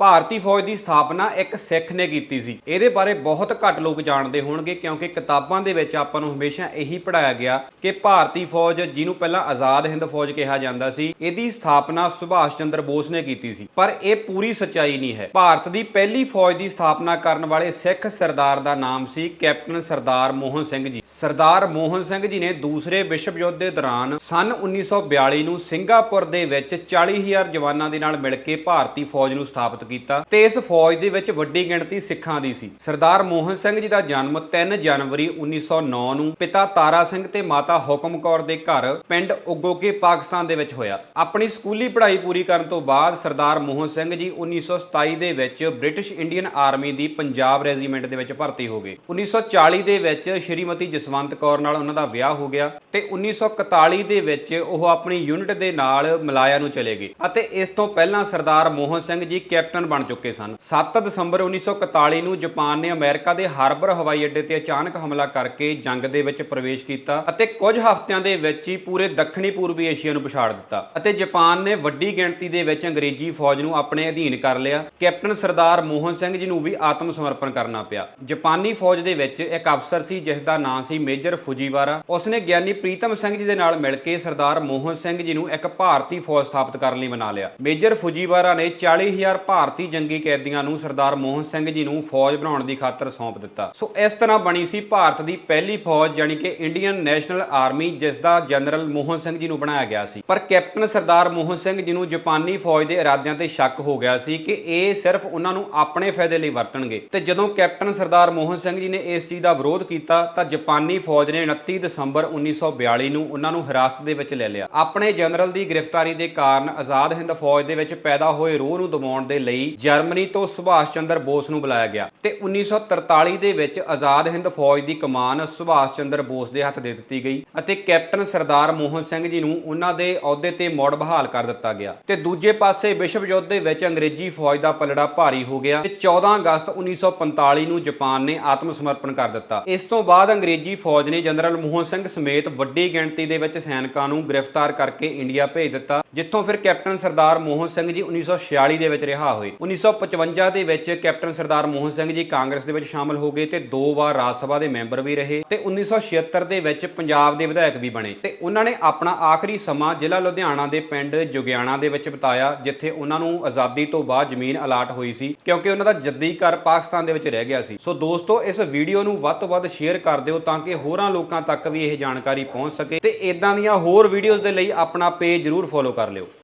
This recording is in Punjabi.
ਭਾਰਤੀ ਫੌਜ ਦੀ ਸਥਾਪਨਾ ਇੱਕ ਸਿੱਖ ਨੇ ਕੀਤੀ ਸੀ। ਇਹਦੇ ਬਾਰੇ ਬਹੁਤ ਘੱਟ ਲੋਕ ਜਾਣਦੇ ਹੋਣਗੇ ਕਿਉਂਕਿ ਕਿਤਾਬਾਂ ਦੇ ਵਿੱਚ ਆਪਾਂ ਨੂੰ ਹਮੇਸ਼ਾ ਇਹੀ ਪੜਾਇਆ ਗਿਆ ਕਿ ਭਾਰਤੀ ਫੌਜ ਜਿਹਨੂੰ ਪਹਿਲਾਂ ਆਜ਼ਾਦ ਹਿੰਦ ਫੌਜ ਕਿਹਾ ਜਾਂਦਾ ਸੀ, ਇਹਦੀ ਸਥਾਪਨਾ ਸੁਭਾਸ਼ ਚੰਦਰ ਬੋਸ ਨੇ ਕੀਤੀ ਸੀ। ਪਰ ਇਹ ਪੂਰੀ ਸੱਚਾਈ ਨਹੀਂ ਹੈ। ਭਾਰਤ ਦੀ ਪਹਿਲੀ ਫੌਜ ਦੀ ਸਥਾਪਨਾ ਕਰਨ ਵਾਲੇ ਸਿੱਖ ਸਰਦਾਰ ਦਾ ਨਾਮ ਸੀ ਕੈਪਟਨ ਸਰਦਾਰ ਮੋਹਨ ਸਿੰਘ ਜੀ। ਸਰਦਾਰ ਮੋਹਨ ਸਿੰਘ ਜੀ ਨੇ ਦੂਸਰੇ ਵਿਸ਼ਵ ਯੁੱਧ ਦੇ ਦੌਰਾਨ ਸਨ 1942 ਨੂੰ ਸਿੰਗਾਪੁਰ ਦੇ ਵਿੱਚ 40000 ਜਵਾਨਾਂ ਦੇ ਨਾਲ ਮਿਲ ਕੇ ਭਾਰਤੀ ਫੌਜ ਨੂੰ ਸਥਾਪਿਤ ਕੀਤਾ ਤੇ ਇਸ ਫੌਜ ਦੇ ਵਿੱਚ ਵੱਡੀ ਗਿਣਤੀ ਸਿੱਖਾਂ ਦੀ ਸੀ। ਸਰਦਾਰ ਮੋਹਨ ਸਿੰਘ ਜੀ ਦਾ ਜਨਮ 3 ਜਨਵਰੀ 1909 ਨੂੰ ਪਿਤਾ ਤਾਰਾ ਸਿੰਘ ਤੇ ਮਾਤਾ ਹੁਕਮ ਕੌਰ ਦੇ ਘਰ ਪਿੰਡ ਉਗੋਕੇ, ਪਾਕਿਸਤਾਨ ਦੇ ਵਿੱਚ ਹੋਇਆ। ਆਪਣੀ ਸਕੂਲੀ ਪੜ੍ਹਾਈ ਪੂਰੀ ਕਰਨ ਤੋਂ ਬਾਅਦ ਸਰਦਾਰ ਮੋਹਨ ਸਿੰਘ ਜੀ 1927 ਦੇ ਵਿੱਚ ਬ੍ਰਿਟਿਸ਼ ਇੰਡੀਅਨ ਆਰਮੀ ਦੀ ਪੰਜਾਬ ਰੈਜੀਮੈਂਟ ਦੇ ਵਿੱਚ ਭਰਤੀ ਹੋ ਗਏ। 1940 ਦੇ ਵਿੱਚ ਸ਼੍ਰੀਮਤੀ ਜਸਵੰਤ ਕੌਰ ਨਾਲ ਉਹਨਾਂ ਦਾ ਵਿਆਹ ਹੋ ਗਿਆ ਤੇ 1941 ਦੇ ਵਿੱਚ ਉਹ ਆਪਣੀ ਯੂਨਿਟ ਦੇ ਨਾਲ ਮਲਾਇਆ ਨੂੰ ਚਲੇ ਗਏ ਅਤੇ ਇਸ ਤੋਂ ਪਹਿਲਾਂ ਸਰਦਾਰ ਮੋਹਨ ਸਿੰਘ ਜੀ ਕੈਪਟਨ ਬਣ ਚੁੱਕੇ ਸਨ। 7 ਦਸੰਬਰ 1941 ਨੂੰ ਜਾਪਾਨ ਨੇ ਅਮਰੀਕਾ ਦੇ ਹਾਰਬਰ ਹਵਾਈ ਅੱਡੇ ਤੇ ਅਚਾਨਕ ਹਮਲਾ ਕਰਕੇ ਜੰਗ ਦੇ ਵਿੱਚ ਪ੍ਰਵੇਸ਼ ਕੀਤਾ ਅਤੇ ਕੁਝ ਹਫ਼ਤਿਆਂ ਦੇ ਵਿੱਚ ਹੀ ਪੂਰੇ ਦੱਖਣੀ ਪੂਰਬੀ ਏਸ਼ੀਆ ਨੂੰ ਪਛਾੜ ਦਿੱਤਾ ਅਤੇ ਜਾਪਾਨ ਨੇ ਵੱਡੀ ਗਿਣਤੀ ਦੇ ਵਿੱਚ ਅੰਗਰੇਜ਼ੀ ਫੌਜ ਨੂੰ ਆਪਣੇ ਅਧੀਨ ਕਰ ਲਿਆ। ਕੈਪਟਨ ਸਰਦਾਰ ਮੋਹਨ ਸਿੰਘ ਜੀ ਨੂੰ ਵੀ ਆਤਮ ਸਮਰਪਣ ਕਰਨਾ ਪਿਆ। ਜਾਪਾਨੀ ਫੌਜ ਦੇ ਵਿੱਚ ਇੱਕ ਅਫਸਰ ਸੀ ਜਿਸ ਦਾ ਨਾਂ ਸੀ ਮੇਜਰ ਫੁਜੀਵਾਰਾ। ਉਸਨੇ ਗਿਆਨੀ ਪ੍ਰੀਤਮ ਸਿੰਘ ਜੀ ਦੇ ਨਾਲ ਮਿਲ ਕੇ ਸਰਦਾਰ ਮੋਹਨ ਸਿੰਘ ਜੀ ਨੂੰ ਇੱਕ ਭਾਰਤੀ ਫੌਜ ਸਥਾਪਿਤ ਕਰਨ ਲਈ ਬਣਾ ਲਿਆ। ਮੇਜਰ ਫੁਜੀਵਾਰਾ ਨੇ 40000 ਭਾਰਤੀ ਜੰਗੀ ਕੈਦੀਆਂ ਨੂੰ ਸਰਦਾਰ ਮੋਹਨ ਸਿੰਘ ਜੀ ਨੂੰ ਫੌਜ ਬਣਾਉਣ ਦੀ ਖਾਤਰ ਸੌਂਪ ਦਿੱਤਾ। ਸੋ ਇਸ ਤਰ੍ਹਾਂ ਬਣੀ ਸੀ ਭਾਰਤ ਦੀ ਪਹਿਲੀ ਫੌਜ ਜਾਨੀ ਕਿ ਇੰਡੀਅਨ ਨੈਸ਼ਨਲ ਆਰਮੀ, ਜਿਸ ਦਾ ਜਨਰਲ ਮੋਹਨ ਸਿੰਘ ਜੀ ਨੂੰ ਬਣਾਇਆ ਗਿਆ ਸੀ। ਪਰ ਕੈਪਟਨ ਸਰਦਾਰ ਮੋਹਨ ਸਿੰਘ ਜੀ ਨੂੰ ਜਾਪਾਨੀ ਫੌਜ ਦੇ ਇਰਾਦਿਆਂ ਤੇ ਸ਼ੱਕ ਹੋ ਗਿਆ ਸੀ ਕਿ ਇਹ ਸਿਰਫ ਉਹਨਾਂ ਨੂੰ ਆਪਣੇ ਫਾਇਦੇ ਲਈ ਵਰਤਣਗੇ। ਤੇ ਜਦੋਂ ਕੈਪਟਨ ਸਰਦਾਰ ਮੋਹਨ ਸਿੰਘ ਜੀ ਨੇ ਇਸ ਚੀਜ਼ ਦਾ ਵਿਰੋਧ ਕੀਤਾ, ਤਾਂ ਜਾਪਾਨੀ ਫੌਜ ਨੇ 29 ਦਸੰਬਰ 1942 ਨੂੰ ਉਹਨਾਂ ਨੂੰ ਹਿਰਾਸਤ ਦੇ ਵਿੱਚ ਲੈ ਲਿਆ। ਆਪਣੇ ਜਨਰਲ ਦੀ ਗ੍ਰਿਫਤਾਰੀ ਦੇ ਕਾਰਨ ਆਜ਼ਾਦ ਹਿੰਦ ਫੌਜ ਦੇ ਵਿੱਚ ਪੈਦਾ ਹੋਏ ਰੋਹ ਨੂੰ ਦਬਾਉਣ ਦੇ ਲਈ ਜਰਮਨੀ ਤੋਂ ਸੁਭਾਸ਼ ਚੰਦਰ ਬੋਸ ਨੂੰ ਬੁਲਾਇਆ ਗਿਆ ਤੇ 1943 ਦੇ ਵਿੱਚ ਆਜ਼ਾਦ ਹਿੰਦ ਫੌਜ ਦੀ ਕਮਾਨ ਸੁਭਾਸ਼ ਚੰਦਰ ਬੋਸ ਦੇ ਹੱਥ ਦੇ ਦਿੱਤੀ ਗਈ ਅਤੇ ਕੈਪਟਨ ਸਰਦਾਰ ਮੋਹਨ ਸਿੰਘ ਜੀ ਨੂੰ ਉਹਨਾਂ ਦੇ ਅਹੁਦੇ ਤੇ ਮੁੜ ਬਹਾਲ ਕਰ ਦਿੱਤਾ ਗਿਆ ਤੇ ਦੂਜੇ ਪਾਸੇ ਵਿਸ਼ਵ ਯੁੱਧ ਦੇ ਵਿੱਚ ਅੰਗਰੇਜ਼ੀ ਫੌਜ ਦਾ ਪਲੜਾ ਭਾਰੀ ਹੋ ਗਿਆ ਤੇ 14 ਅਗਸਤ 1945 ਨੂੰ ਜਾਪਾਨ ਨੇ ਆਤਮ ਸਮਰਪਣ ਕਰ ਦਿੱਤਾ। ਇਸ ਤੋਂ ਬਾਅਦ ਅੰਗਰੇਜ਼ੀ ਫੌਜ ਨੇ ਜਨਰਲ ਮੋਹਨ ਸਿੰਘ ਸਮੇਤ ਵੱਡੀ ਗਿਣਤੀ ਦੇ ਵਿੱਚ ਸੈਨਿਕਾਂ ਨੂੰ ਗ੍ਰਿਫਤਾਰ ਕਰਕੇ ਇੰਡੀਆ ਭੇਜ ਦਿੱਤਾ। ਜਿੱਥੋਂ ਫਿਰ ਕੈਪਟਨ ਸਰਦਾਰ ਮੋਹਨ ਸਿੰਘ ਜੀ 1946 ਦੇ ਵਿੱਚ ਰਿਹਾ ਹੋਏ। 1955 ਦੇ ਵਿੱਚ ਕੈਪਟਨ ਸਰਦਾਰ ਮੋਹਨ ਸਿੰਘ ਜੀ ਕਾਂਗਰਸ ਦੇ ਵਿੱਚ ਸ਼ਾਮਲ ਹੋ ਗਏ ਤੇ ਦੋ ਵਾਰ ਰਾਜ ਸਭਾ ਦੇ ਮੈਂਬਰ ਵੀ ਰਹੇ ਤੇ 1976 ਦੇ ਵਿੱਚ ਪੰਜਾਬ ਦੇ ਵਿਧਾਇਕ ਵੀ ਬਣੇ ਤੇ ਉਹਨਾਂ ਨੇ ਆਪਣਾ ਆਖਰੀ ਸਮਾਂ ਜ਼ਿਲ੍ਹਾ ਲੁਧਿਆਣਾ ਦੇ ਪਿੰਡ ਜੁਗਿਆਣਾ ਦੇ ਵਿੱਚ ਬਿਤਾਇਆ, ਜਿੱਥੇ ਉਹਨਾਂ ਨੂੰ ਆਜ਼ਾਦੀ ਤੋਂ ਬਾਅਦ ਜ਼ਮੀਨ ਅਲਾਟ ਹੋਈ ਸੀ ਕਿਉਂਕਿ ਉਹਨਾਂ ਦਾ ਜੱਦੀ ਘਰ ਪਾਕਿਸਤਾਨ ਦੇ ਵਿੱਚ ਰਹਿ ਗਿਆ ਸੀ। ਸੋ ਦੋਸਤੋ, ਇਸ ਵੀਡੀਓ ਨੂੰ ਵੱਧ ਤੋਂ ਵੱਧ ਸ਼ੇਅਰ ਕਰ ਦਿਓ ਤਾਂ ਕਿ ਹੋਰਾਂ ਲੋਕਾਂ ਤੱਕ ਵੀ ਇਹ ਜਾਣਕਾਰੀ ਪਹੁੰਚ ਸਕੇ ਤੇ ਇਦਾਂ ਦੀਆਂ ਹੋਰ ਵੀਡੀਓਜ਼ ਦੇ ਲਈ ਆਪਣਾ ਪੇਜ ਜਰੂਰ ਫੋਲੋ ਕਰ ਲਿਓ